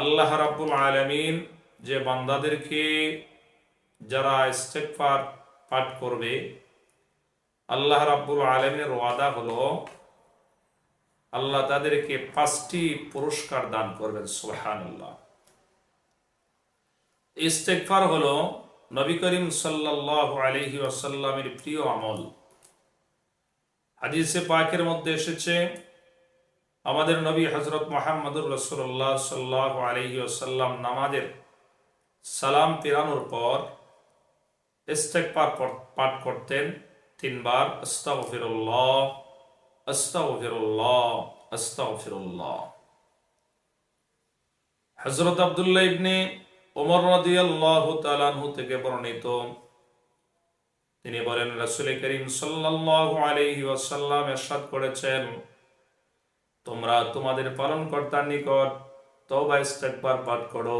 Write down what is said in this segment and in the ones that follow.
আল্লাহ রাব্বুল আলামিন যে বান্দাদেরকে যারা ইস্তেগফার পাঠ করবে, আল্লাহ রাব্বুল আলামিনের ওয়াদা হলো, আল্লাহ তাদেরকে পাঁচটি পুরস্কার দান করবেন, সুবহানাল্লাহ। ইস্তেগফার হলো নবী করিম সাল্লাল্লাহু আলাইহি ওয়াসাল্লামের প্রিয় আমল। হাদিসে পাকের মধ্যে এসেছে আমাদের নবী হজরত মোহাম্মদুর রসুল্লাহ সাল্লাহ আলহি আসাল্লাম নামাজের সালাম পেরানোর পর ইস্তেকবার পাঠ করতেন তিনবার, আস্তাগফিরুল্লাহ আস্তাগফিরুল্লাহ আস্তাগফিরুল্লাহ। হযরত আব্দুল্লাহ ইবনে ওমর রাদিয়াল্লাহু তাআলা আনহু থেকে বর্ণিত। তিনি বলেন, রাসূল করিম সাল্লাল্লাহু আলাইহি ওয়াসাল্লাম ইরশাদ করেছেন তোমরা তোমাদের পালনকর্তার নিকট তওবা ইস্তেগফার পাঠ করো।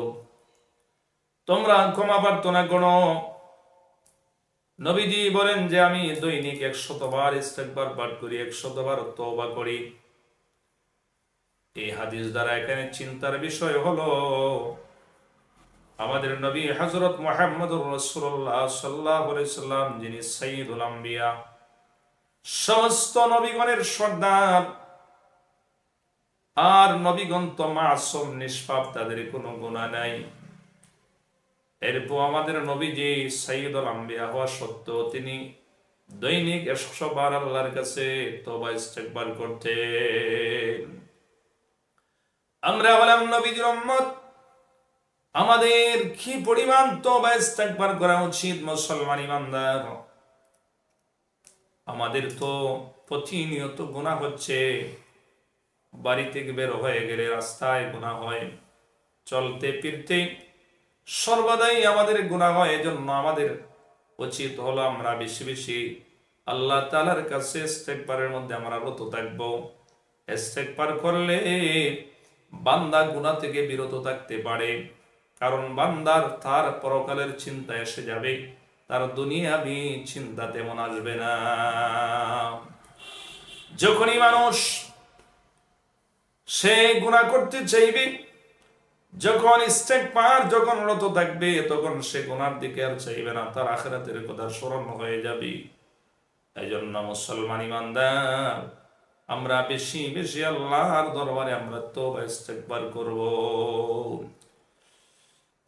তোমরা ক্ষমা প্রার্থনা করো। নবীজি বলেন যে, আমি দৈনিক একশতবার ইস্তেগফার পাঠ করি একশতবার তওবা করি। এই হাদিস দ্বারা এখানে চিন্তার বিষয় হলো, আমাদের নবী হজরত মোহাম্মদুর রসুল্লাহ যিনি সঈদুল সমস্ত নবীগণের সর্দার আর নবীগণ তো মাসুম, নিষ্পাপ, তাদের কোনো গুণা নাই। এরপর আমাদের নবীজি সঈদুল আম্বিয়া হওয়া সত্ত্বেও তিনি দৈনিক একশো বার আল্লাহর কাছে তোবা ইস্তেকবার করতেন। আমরা হলাম নবীজির উম্মত। আমাদের কি পরিমাণ তোবা ইস্তেকবার করা উচিত মুসলমান ইমানদার? আমাদের তো প্রতিনিয়ত গুনাহ হচ্ছে। বাড়ি থেকে বের হয়ে গেলে রাস্তায় গুনাহ হয়, চলতে ফিরতে সর্বদাই আমাদের গুনাহ হয়। এজন্য আমাদের উচিত হলো আমরা বেশি বেশি আল্লাহ তালার কাছে ইস্তেকবারের মধ্যে আমরা রত থাকব। ইস্তেকবার করলে বান্দা গুনাহ থেকে বিরত থাকতে পারে, কারণ বান্দার তার পরকালের চিন্তা এসে যাবে, তার দুনিয়াবি চিন্তা তেমন আসবে না। যখনই মানুষ সে গুণা করতে চাইবে, যখন স্টেক পার যখন রত থাকবে, তখন সে গুনার দিকে আর চাইবে না। তার আখেরাতের কথা স্মরণ হয়ে যাবে। এই জন্য মুসলমান ইমানদার, আমরা বেশি বেশি আল্লাহর দরবারে আমরা তো ইস্তেকবার করব।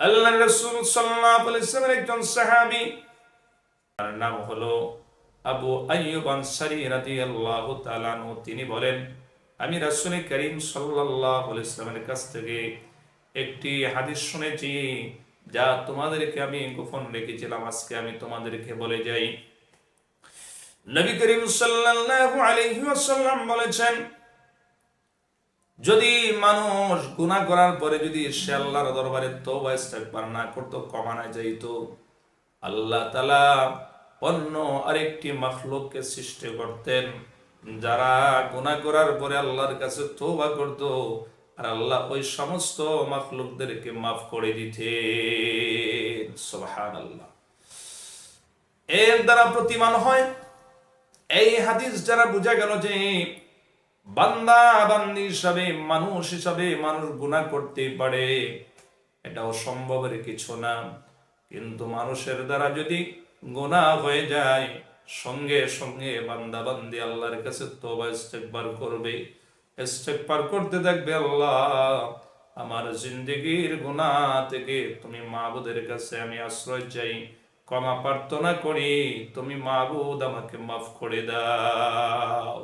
আল্লাহ রাসূল সাল্লাল্লাহু আলাইহি একজন সাহাবী, তার নাম হলো আবু আইয়ুব আনসারী রাদিয়াল্লাহু তাআলা তিনি বলেন আমি রাসূল করিম আলাইহি কাছ থেকে একটি হাদিস শুনেছি, যা তোমাদেরকে আমি গোপন রেখেছিলাম, আজকে আমি তোমাদেরকে বলে যাই। নবী করিম সাল্লাল্লাহু আলাইহি বলেছেন, যদি মানুষ গুনাহ করার পরে যদি সে আল্লাহর দরবারে ইস্তেগফার না করতো, ক্ষমা না যাইতো আল্লাহ তাআলা অন্য আরেকটি মাখলুককে সৃষ্টি করতেন। যারা গুনাহ করার পরে আল্লাহর কাছে তওবা করত, আর আল্লাহ ওই সমস্ত মাখলুকদেরকে মাফ করে দিতেন। সুবহানাল্লাহ। এর দ্বারা প্রতিমান হয়। এই হাদিস যারা বুঝা গেল যে বান্দা বান্দি হিসাবে, মানুষ হিসাবে মানুষ গুণা করতে পারে, এটা অসম্ভবের কিছু না। কিন্তু মানুষের দ্বারা যদি গুণা হয়ে যায় সঙ্গে সঙ্গে বান্দা বান্দি আল্লাহর কাছে তোবা ইস্তেকবার করবে। ইস্তেকবার করতে দেখবে আল্লাহ, আমার জিন্দগির গুণা থেকে তুমি মাহবুদের কাছে আমি আশ্রয় চাই, ক্ষমা প্রার্থনা করি, তুমি মাহবুদ আমাকে মাফ করে দাও।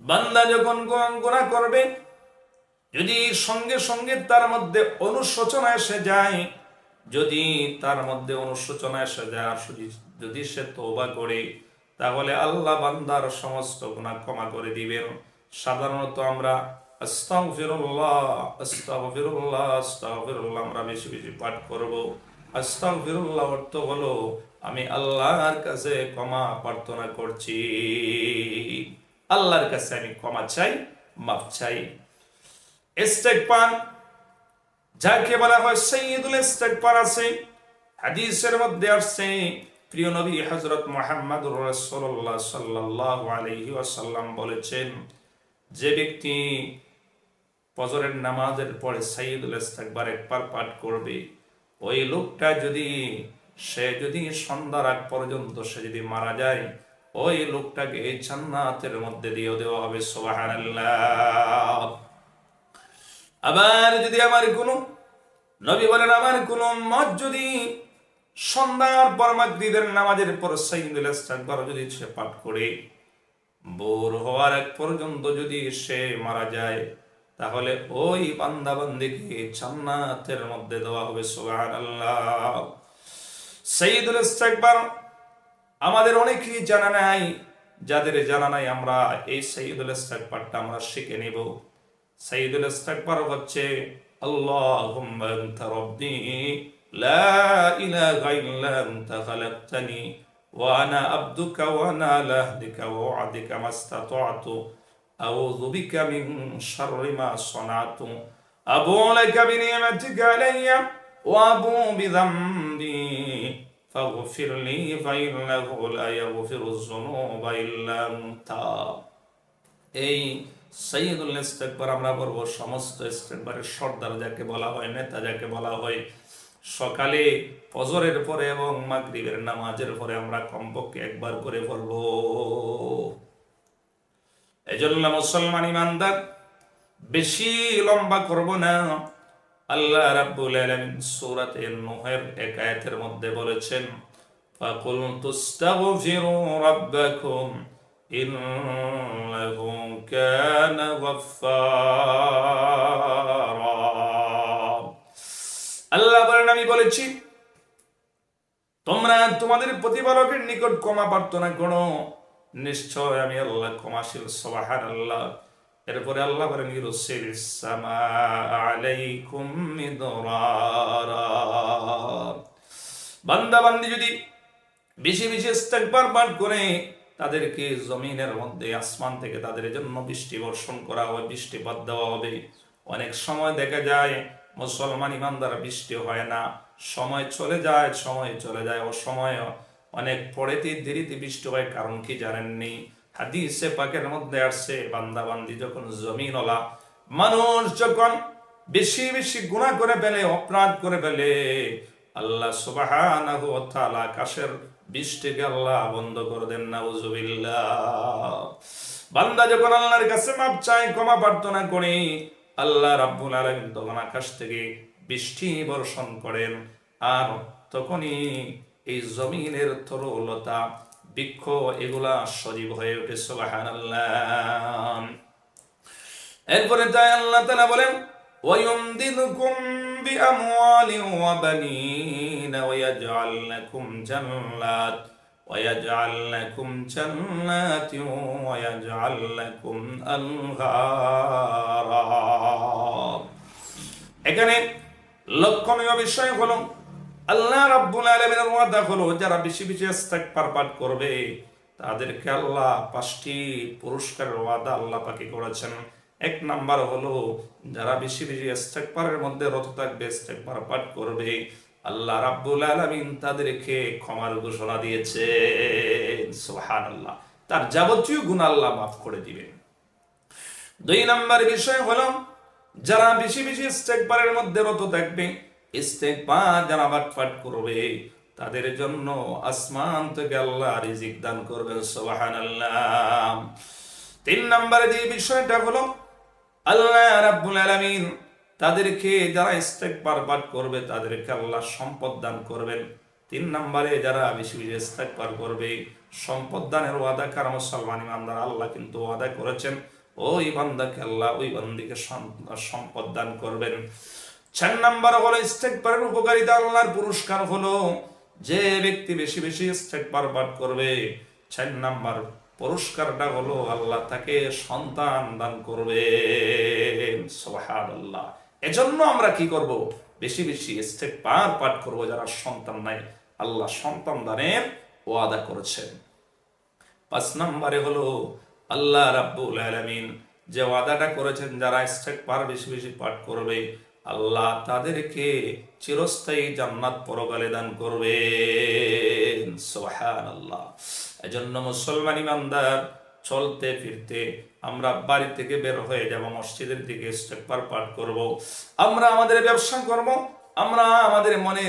বান্দা যখন গোনা করবে, যদি সঙ্গে সঙ্গে তার মধ্যে অনুশোচনা এসে যায় যদি তার মধ্যে অনুশোচনা এসে যায় যদি সে তোবা করে, তাহলে আল্লাহ বান্দার সমস্ত গুণা ক্ষমা করে দিবেন। সাধারণত আমরা আস্তাগফিরুল্লাহ আস্তাগফিরুল্লাহ আস্তাগফিরুল্লাহ আমরা বেশি বেশি পাঠ করব। আস্তাগফিরুল্লাহ অর্থ হলো, আমি আল্লাহর কাছে ক্ষমা প্রার্থনা করছি। আল্লাহর কাছে আমি ক্ষমা চাই, মাফ চাই। ইস্তেগফার যাকে বলা হয় সাইয়্যিদুল ইস্তেগফার আছে হাদিসের মধ্যে আসছে, প্রিয় নবী হযরত মুহাম্মদুর রাসূলুল্লাহ সাল্লাল্লাহু আলাইহি ওয়াসাল্লাম বলেছেন, যে ব্যক্তি ফজরের নামাজের পরে সাইদুল ইস্তেকবার একবার পাঠ করবে, ওই লোকটা যদি, সে যদি সন্ধ্যার আগ পর্যন্ত সে যদি মারা যায়, ওই লোকটাকে জান্নাতের মধ্যে দিয়ে দেওয়া হবে, সুবহানাল্লাহ। আবার যদি আমার কোনো নবী বলেন, আমার কোনো মত যদি সন্ধ্যার পর মাগরিবের নামাজের পর সাইদুল ইস্তেকবার যদি সে পাঠ করে, বোর হওয়ার এক পর্যন্ত যদি সে মারা যায়, তাহলে ওই বান্দা বান্দিকে জান্নাতের মধ্যে দেওয়া হবে, সুবহানাল্লাহ। সাইদুল ইস্তেকবার আমাদের অনেকেই জানা নাই, যাদের জানা নাই, আমরা এই সাইদুল ইস্তেকবারটা আমরা শিখে নিব। সাইদুল ইস্তেকবার হচ্ছে আল্লাহুম্মা আনতা রাব্বি লা ইলাহা ইল্লা আনতা খালাকতানি ওয়া আনা আবদুকা ওয়া আনা আলা আহদিকা ওয়া ওয়া'দিকা মাস্তাতা'তু আউযু বিকা মিন শাররি মা সানাতু আবু লাকা বিনি'মাতিকা আলাইয়া ওয়া আবু বিযামবি فاغفر لي فإنه لا يغفر الذنوب إلا أنت এই সৈয়দুল ইস্তেকবার আমরা বলব সমস্ত ইস্তেকবারের সর্দার যাকে বলা হয়, নেতা যাকে বলা হয়। সকালে ফজরের পরে এবং মাগরিবের নামাজের পরে আমরা কমপক্ষে একবার করে পড়ব এজন্য মুসলমান ইমানদার, বেশি লম্বা করব না। আল্লাহ রাব্বুল আলামিন সূরাতে নূহের এক আয়াতের মধ্যে বলেছেন ফাকুল তুস্তাগফিরু রাব্বাকুম। ইন্নাহু কানা গফফারা আল্লাহ বলেন, আমি বলেছি, তোমরা তোমাদের প্রতিপালকের নিকট ক্ষমা প্রার্থনা করো। নিশ্চয় আমি আল্লাহ ক্ষমাশীল সবাহার আল্লাহ এরপরে আল্লাহ বলেন, ইউরসিল সামা আলাইকুম মিদরারা। বান্দা বান্দি যদি বেশি বেশি ইস্তেগফার পাঠ করে তাদেরকে জমিনের মধ্যে, আসমান থেকে তাদের জন্য বৃষ্টি বর্ষণ করা হয় বৃষ্টিপাত দেওয়া হবে। অনেক সময় দেখা যায়, মুসলমান ইমানদার বৃষ্টি হয় না। সময় চলে যায়, সময় চলে যায় ও সময় অনেক পড়েতে দেরিতে বৃষ্টি হয়, কারণ কি জানেননি? হাদিসে পাকের মধ্যে আসছে বান্দা বান্দি যখন জমিনওয়ালা মানুষ যখন বেশি বেশি গুণা করে ফেলে, অপরাধ করে ফেলে, আল্লাহ তাআলা আকাশের বৃষ্টিকে আল্লাহ বন্ধ করে দেন না বান্দা যখন আল্লাহর কাছে মাপ চায়, ক্ষমা প্রার্থনা করে, আল্লাহ রাব্বুল আলমিন তখন আকাশ থেকে বৃষ্টি বর্ষণ করেন আর তখনই এই জমিনের তরলতা, বৃক্ষ এগুলা সজীব হয়ে ওঠে সোবাহান আল্লাহ এরপরে তাই আল্লাহ তালা বলেন ওয়ুম দিন بأموال وبنين ويجعل لكم جنات ويجعل لكم جنات ويجعل لكم أنهارا এখানে লক্ষণীয় বিষয় হলো আল্লাহ রাব্বুল আলামিনের ওয়াদা হলো যারা বেশি বেশি ইস্তেগফার পাঠ করবে তাদেরকে আল্লাহ পাঁচটি পুরস্কারের ওয়াদা আল্লাহ পাকে করেছেন এক নাম্বার হলো, যারা বেশি বেশি ইস্তেগফারের মধ্যে রত থাকবে, ইস্তেগফার পাঠ করবে, আল্লাহ রাব্বুল আলামিন তাদেরকে ক্ষমার ঘোষণা দিয়েছে সুবহানাল্লাহ। তার যাবতীয় গুণ আল্লাহ মাফ করে দিবেন। দুই নাম্বার বিষয় হলো, যারা বেশি বেশি ইস্তেগফারের মধ্যে রত থাকবে, ইস্তেগফার যারা পাঠ পাঠ করবে, তাদের জন্য আসমান থেকে আল্লাহ রিজিক দান করবেন। সুবহানাল্লাহ। তিন নম্বরে যে বিষয়টা হলো আল্লাহ রাব্বুল তাদেরকে যারা ইস্তেগফার পাঠ করবে, তাদেরকে আল্লাহ সম্পদ দান করবেন। তিন নম্বরে যারা বেশি বেশি ইস্তেগফার করবে, সম্পদ দানের ওয়াদা কার মুসলমান ইমানদার আল্লাহ কিন্তু ওয়াদা করেছেন। ওই বান্দাকে আল্লাহ ওই বান্দিকে সম্পদ দান করবেন। চার নাম্বার হলো ইস্তেগফারের উপকারিতা আল্লাহর পুরস্কার হলো যে ব্যক্তি বেশি বেশি ইস্তেগফার পাঠ করবে। চার নাম্বার পুরস্কারটা হলো আল্লাহ তাকে সন্তান দান করবে। সুবহানাল্লাহ। এজন্য আমরা কি করব? বেশি বেশি পার পাঠ করব যারা সন্তান নাই। আল্লাহ সন্তান দানের ওয়াদা করেছেন। পাঁচ নম্বরে হলো আল্লাহ রাব্বুল আলামিন যে ওয়াদাটা করেছেন, যারা ইস্তেগফার বেশি বেশি পাঠ করবে, আল্লাহ তাদেরকে চিরস্থায়ী জান্নাত পরকালে দান করবেন। সুবহানাল্লাহ। এজন্য মুসলমান ইমানদার চলতে ফিরতে আমরা বাড়ি থেকে বের হয়ে যাব, মসজিদের দিকে ইস্তেকবার পাঠ করব। আমরা আমাদের ব্যবসা করব আমরা আমাদের মনে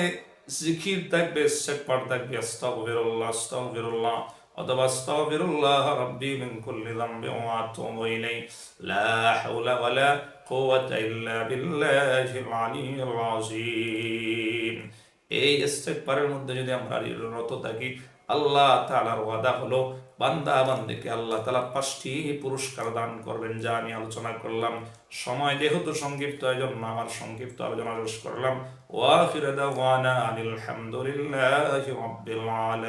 জিকির থাকবে ইস্তেকবার থাকবে, আস্তাগফিরুল্লাহ আস্তাগফিরুল্লাহ, অথবা আস্তাগফিরুল্লাহ রাব্বি মিন কুল্লি যামবি ওয়া আতুবু ইলাইহি। লা হাওলা ওয়ালা কুওয়াতা ইল্লা বিল্লাহিল আলিয়্যিল আযীম। এই ইস্তেকবারের মধ্যে যদি আমরা রত থাকি, আল্লাহ তালার ওয়াদা হলো, বান্দা বান্দিকে আল্লাহ তালা পাঁচটি পুরস্কার দান করবেন যা আমি আলোচনা করলাম। সময় যেহেতু সংক্ষিপ্ত একজন আমার সংক্ষিপ্ত আলোচনা শেষ করলাম। ওয়াখির ওয়ানা আনিল হামদুলিল্লাহি রাব্বিল আলামিন।